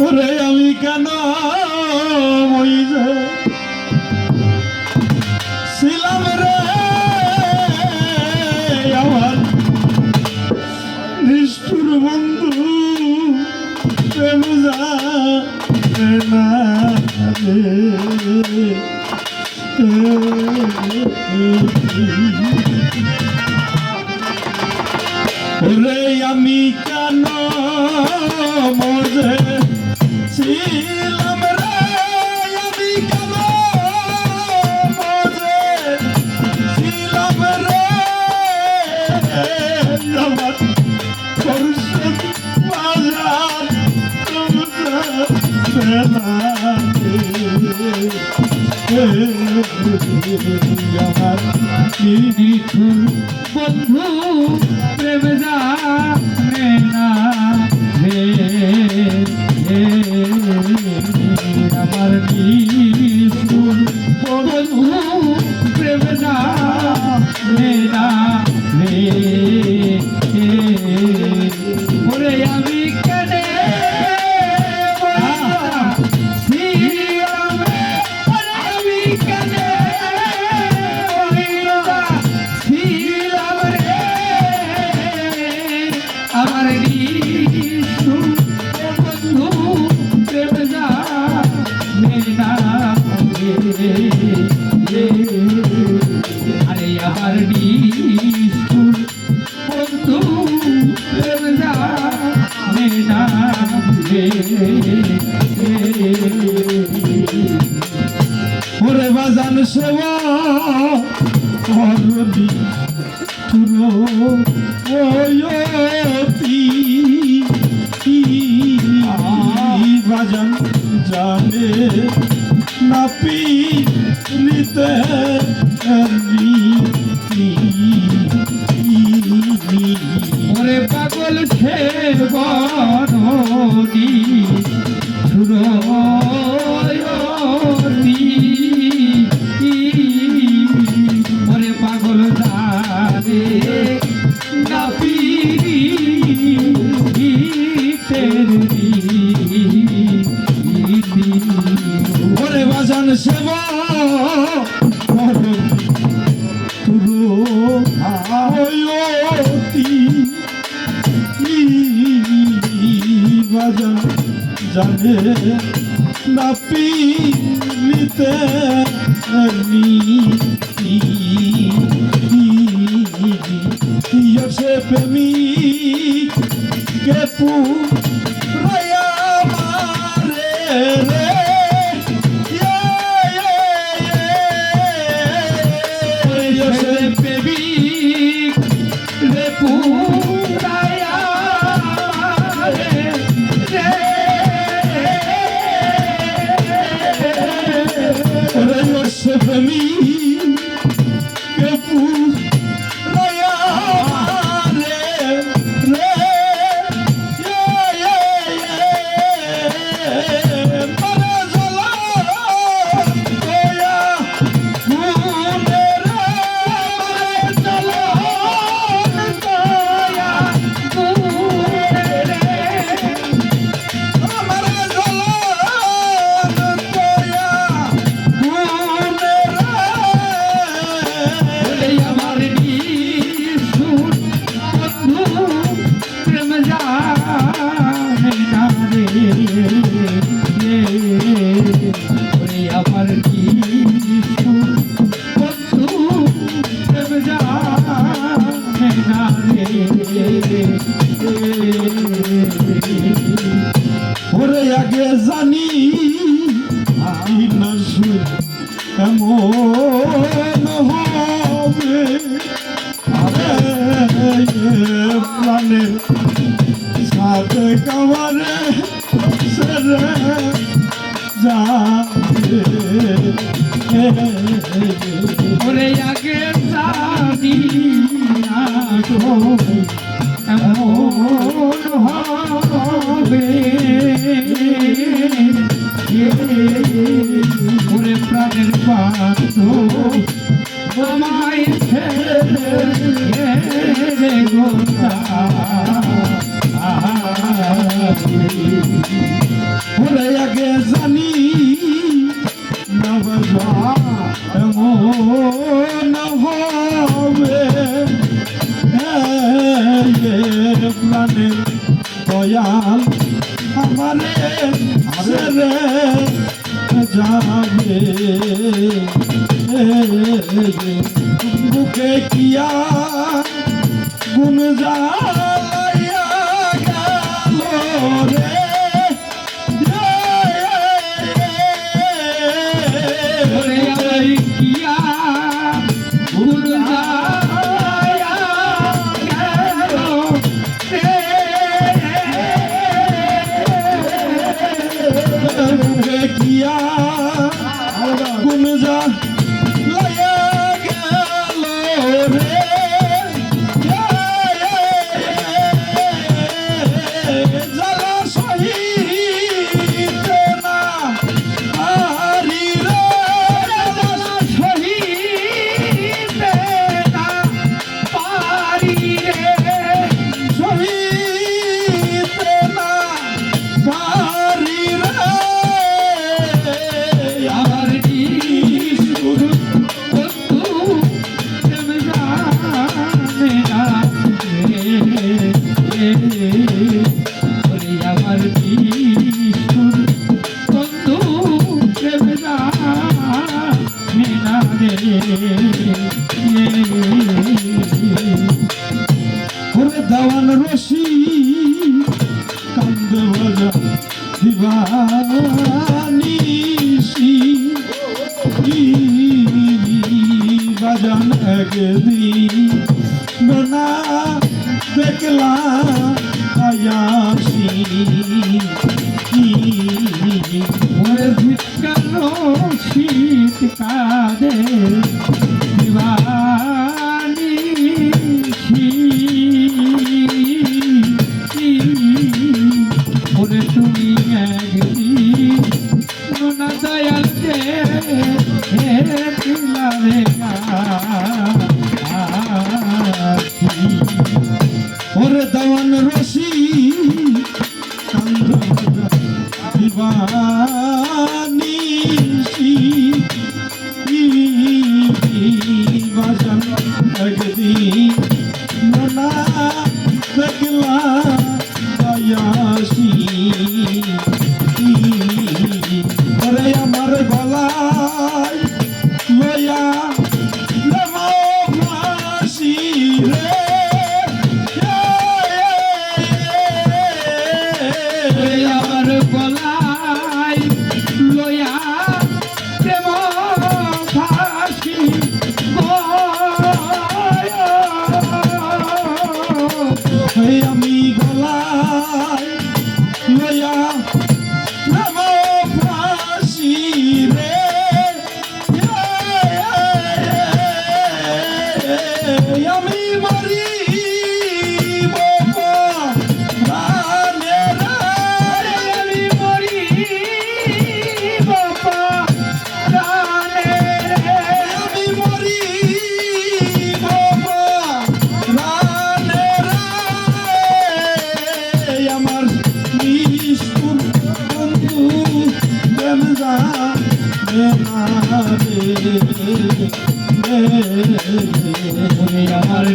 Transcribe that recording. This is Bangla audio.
ওরে আমি কেন ছিলাম রে? আমার নিষ্ঠুর বন্ধু প্রেম না রে। আমি মিঠুন বন্ধু প্রেম জানে না। আরে আমার নিষ্ঠুর বন্ধু ওরে বাজান সেবা করবি তুরো ওয়তি বাজান জানে নাপি তুলিতে জানে না পিতে সে প্রেমী কে পুর আমি নাসু এমন হবে আরে প্রাণের সাথে কামারে সরে যাবে ওরে প্রাণের পাত আমায় ছেড়ে গোতা ওরে আগে জানি নবজা প্রাণের দয়াল আমারে আসবে যাবে বুকে কিয়া গুণ যায় গেল রে। তুমি যা ভিক্ষার শীত কাদে দিবানি ওরে তুমি একদিন দয়াল রে হে পিলা রে আমার